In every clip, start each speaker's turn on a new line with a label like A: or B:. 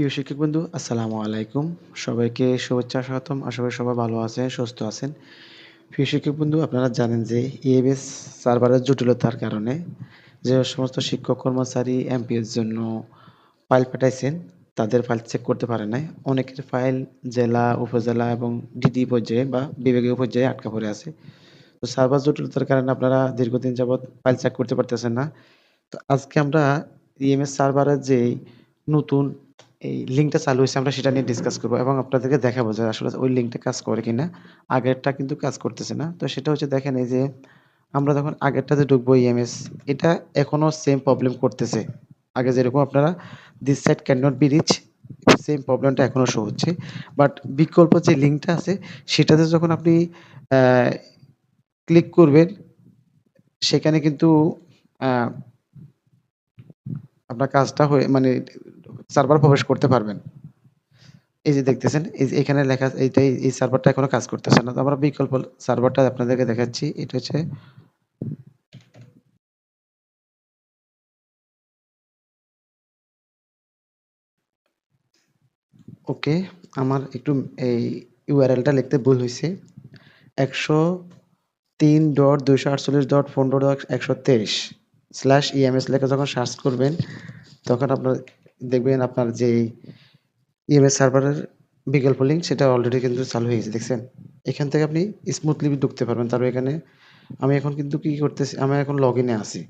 A: প্রিয় শিক্ষক বন্ধু, আসসালামু আলাইকুম। সবাইকে শুভেচ্ছা, স্বাগতম। আশা করি সবাই ভালো আছেন, সুস্থ আছেন। প্রিয় শিক্ষক বন্ধু, আপনারা জানেন যে ইএমএস সার্ভারের জটিলতার কারণে যে সমস্ত শিক্ষক কর্মচারী এমপিএর জন্য ফাইল পাঠাইছেন, তাদের ফাইল চেক করতে পারে নাই। অনেকের ফাইল জেলা, উপজেলা এবং ডিডি পর্যায়ে বা বিভাগীয় পর্যায়ে আটকা পড়ে আছে। তো সার্ভার জটিলতার কারণে আপনারা দীর্ঘদিন যাবৎ ফাইল চেক করতে পারতেছেন না। তো আজকে আমরা ইএমএস সার্ভারের যে নতুন এই লিঙ্কটা চালু হয়েছে, আমরা সেটা নিয়ে ডিসকাস করব এবং আপনাদেরকে দেখাবো যে আসলে ওই লিঙ্কটা কাজ করে কিনা। আগেরটা কিন্তু কাজ করতেছে না। তো সেটা হচ্ছে দেখেন এই যে আমরা যখন আগেরটাতে ঢুকবো ইএমএস এটা এখনও সেম প্রবলেম করতেছে। আগে যেরকম আপনারা this side can not be reach same প্রবলেমটা এখনও শো হচ্ছে। বাট বিকল্প যে লিঙ্কটা আছে, সেটাতে যখন আপনি ক্লিক করবেন, সেখানে কিন্তু আপনার কাজটা হয়ে মানে সার্ভার প্রবেশ করতে পারবেন। এই যে দেখতেছেন, এই এখানে লেখা, এইটাই এই সার্ভারটা এখনও কাজ করতেছে না। আমরা বিকল্প সার্ভারটা আপনাদেরকে দেখাচ্ছি। এটা হচ্ছে ওকে, আমার একটু এই ইউআরএলটা লিখতে ভুল হয়েছে একশো তিন ডট দুইশো আটচল্লিশ ডট পনেরো ডট একশো তেইশ স্ল্যাশ ইএমএস লেখা যখন সার্চ করবেন, তখন আপনার দেখবেন আপনার যে ইএমএস সার্ভারের বিকল্প লিঙ্ক সেটা অলরেডি কিন্তু চালু হয়ে গেছে, দেখছেন? এখান থেকে আপনি স্মুথলি ঢুকতে পারবেন। তারপর এখানে আমি এখন কিন্তু কি করতেছি, আমি এখন লগ ইনে আছি।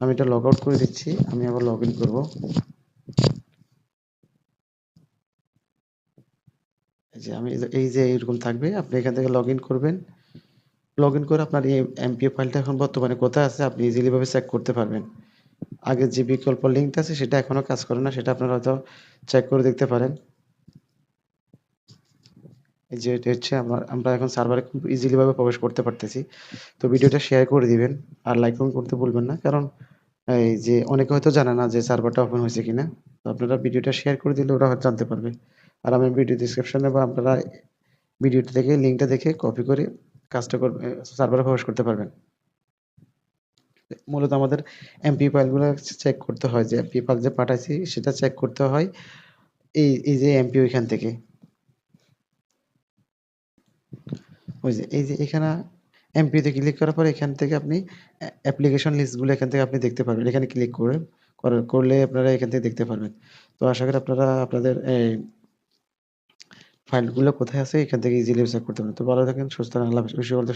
A: আমি এটা লগ আউট করে দিচ্ছি, আমি আবার লগ ইন করব যে আমি, এই যে এইরকম থাকবে, আপনি এখান থেকে লগ ইন করবেন। লগ ইন করে আপনার এই এমপিও ফাইলটা এখন বর্তমানে কোথায় আছে, আপনি ইজিলি ভাবে চেক করতে পারবেন। আগের যে বিকল্প লিঙ্কটা আছে সেটা এখনও কাজ করে না, সেটা আপনারা হয়তো চেক করে দেখতে পারেন। এই যে এটা হচ্ছে আমরা আমরা এখন সার্ভারে খুব ইজিলি ভাবে প্রবেশ করতে পারতেছি। তো ভিডিওটা শেয়ার করে দিবেন, আর লাইক করতে ভুলবেন না, কারণ এই যে অনেকে হয়তো জানে না যে সার্ভারটা ওপেন হয়েছে কিনা। তো আপনারা ভিডিওটা শেয়ার করে দিলে ওরা হয়তো জানতে পারবে। আর আমি ভিডিও ডিসক্রিপশনে বা আপনারা ভিডিওটা দেখে লিঙ্কটা দেখে কপি করে কাজটা করবে সার্ভারে প্রবেশ করতে পারবেন। মূলত আমাদের এমপি ফাইলগুলো চেক করতে হয় যে এমপি ফাইল যে পাঠাইছি সেটা চেক করতে হয় এই এই যে এমপি ওইখান থেকে। ওই যে, এই যে এখানে এমপিতে ক্লিক করার পরে এখান থেকে আপনি অ্যাপ্লিকেশন লিস্টগুলো এখান থেকে আপনি দেখতে পারবেন। এখানে ক্লিক করে করলে আপনারা এখান থেকে দেখতে পারবেন। তো আশা করি আপনারা আপনাদের ফাইলগুলো কোথায় আছে এখান থেকে ইজিলি চেক করতে পারেন তো ভালো থাকেন, সুস্থ আল্লাহ হাফেজ। Wish all